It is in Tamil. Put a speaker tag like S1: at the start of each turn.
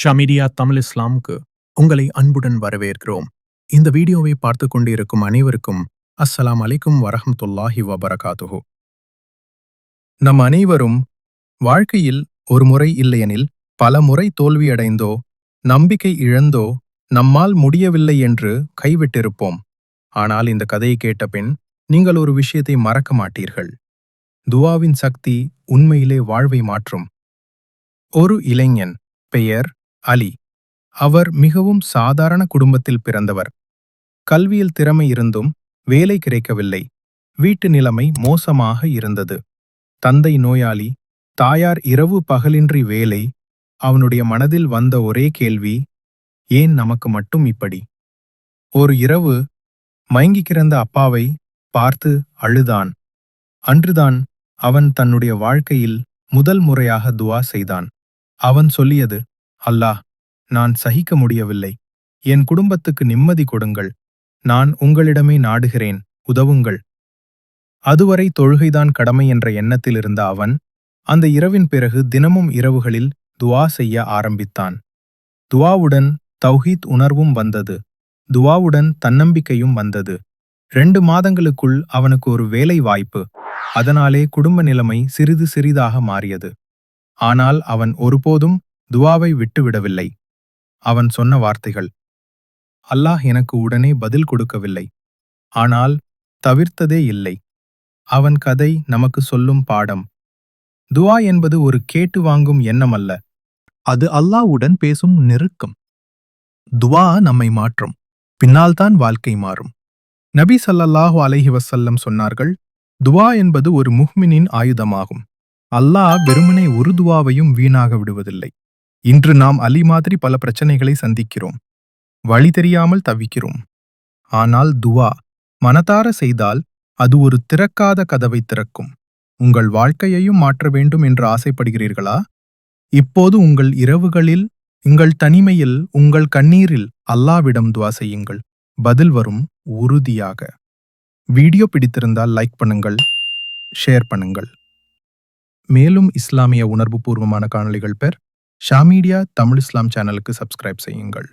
S1: ஷமீடியா தமிழ் இஸ்லாமுக்கு உங்களை அன்புடன் வரவேற்கிறோம். இந்த வீடியோவை பார்த்து கொண்டிருக்கும் அனைவருக்கும் அஸ்ஸலாம் அலைக்கும் வரஹம்துல்லாஹி வபரகாத்துஹு. நம் அனைவரும் வாழ்க்கையில் ஒரு முறை இல்லையெனில் பல முறை தோல்வியடைந்தோ நம்பிக்கை இழந்தோ நம்மால் முடியவில்லை என்று கைவிட்டிருப்போம். ஆனால் இந்த கதையை கேட்ட பின் நீங்கள் ஒரு விஷயத்தை மறக்க மாட்டீர்கள். துவாவின் சக்தி உண்மையிலே வாழ்வை மாற்றும். ஒரு இளைஞன் பெயர் அலி. அவர் மிகவும் சாதாரண குடும்பத்தில் பிறந்தவர். கல்வியில் திறமை இருந்தும் வேலை கிடைக்கவில்லை. வீட்டு நிலைமை மோசமாக இருந்தது. தந்தை நோயாளி தாயார் இரவு பகலின்றி வேலை அவனுடைய மனதில் வந்த ஒரே கேள்வி ஏன் நமக்கு மட்டும் இப்படி? ஒரு இரவு மயங்கி கிடந்த அப்பாவை பார்த்து அழுதான். அன்றுதான் அவன் தன்னுடைய வாழ்க்கையில் முதல் முறையாக துவா செய்தான். அவன் சொல்லியது அல்லாஹ் நான் சகிக்க முடியவில்லை. என் குடும்பத்துக்கு நிம்மதி கொடுங்கள். நான் உங்களிடமே நாடுகிறேன். உதவுங்கள். அதுவரை தொழுகைதான் கடமை என்ற எண்ணத்தில் இருந்த அவன் அந்த இரவின் பிறகு தினமும் இரவுகளில் துவா செய்ய ஆரம்பித்தான். துவாவுடன் தௌஹீத் உணர்வும் வந்தது. துவாவுடன் தன்னம்பிக்கையும் வந்தது. ரெண்டு மாதங்களுக்குள் அவனுக்கு ஒரு வேலை வாய்ப்பு. அதனாலே குடும்ப நிலைமை சிறிது சிறிதாக மாறியது. ஆனால் அவன் ஒருபோதும் துவாவை விட்டுவிடவில்லை. அவன் சொன்ன வார்த்தைகள் அல்லாஹ் எனக்கு உடனே பதில் கொடுக்கவில்லை. ஆனால் தவிர்த்ததே இல்லை. அவன் கதை நமக்கு சொல்லும் பாடம். துவா என்பது ஒரு கேட்டு வாங்கும் எண்ணம் அல்ல. அது அல்லாஹ்வுடன் பேசும் நெருக்கம். துவா நம்மை மாற்றும். பின்னால்தான் வாழ்க்கை மாறும். நபி சல்லல்லாஹு அலஹி வசல்லம் சொன்னார்கள் துவா என்பது ஒரு முஹ்மினின் ஆயுதமாகும். அல்லாஹ் வெறுமனே ஒரு துவாவையும் வீணாக விடுவதில்லை. இன்று நாம் அலி மாதிரி பல பிரச்சனைகளை சந்திக்கிறோம். வழி தெரியாமல் தவிக்கிறோம். ஆனால் துவா மனதார செய்தால் அது ஒரு திறக்காத கதவை திறக்கும். உங்கள் வாழ்க்கையையும் மாற்ற வேண்டும் என்று ஆசைப்படுகிறீர்களா? இப்போது உங்கள் இரவுகளில் உங்கள் தனிமையில் உங்கள் கண்ணீரில் அல்லாவிடம் துவா செய்யுங்கள். பதில் வரும் உறுதியாக. வீடியோ பிடித்திருந்தால் லைக் பண்ணுங்கள் ஷேர் பண்ணுங்கள். மேலும் இஸ்லாமிய உணர்வுபூர்வமான காணொளிகள் பெற ஷாமீடியா தமிழ் இஸ்லாம் சேனலுக்கு சப்ஸ்கிரைப் செய்யுங்கள்.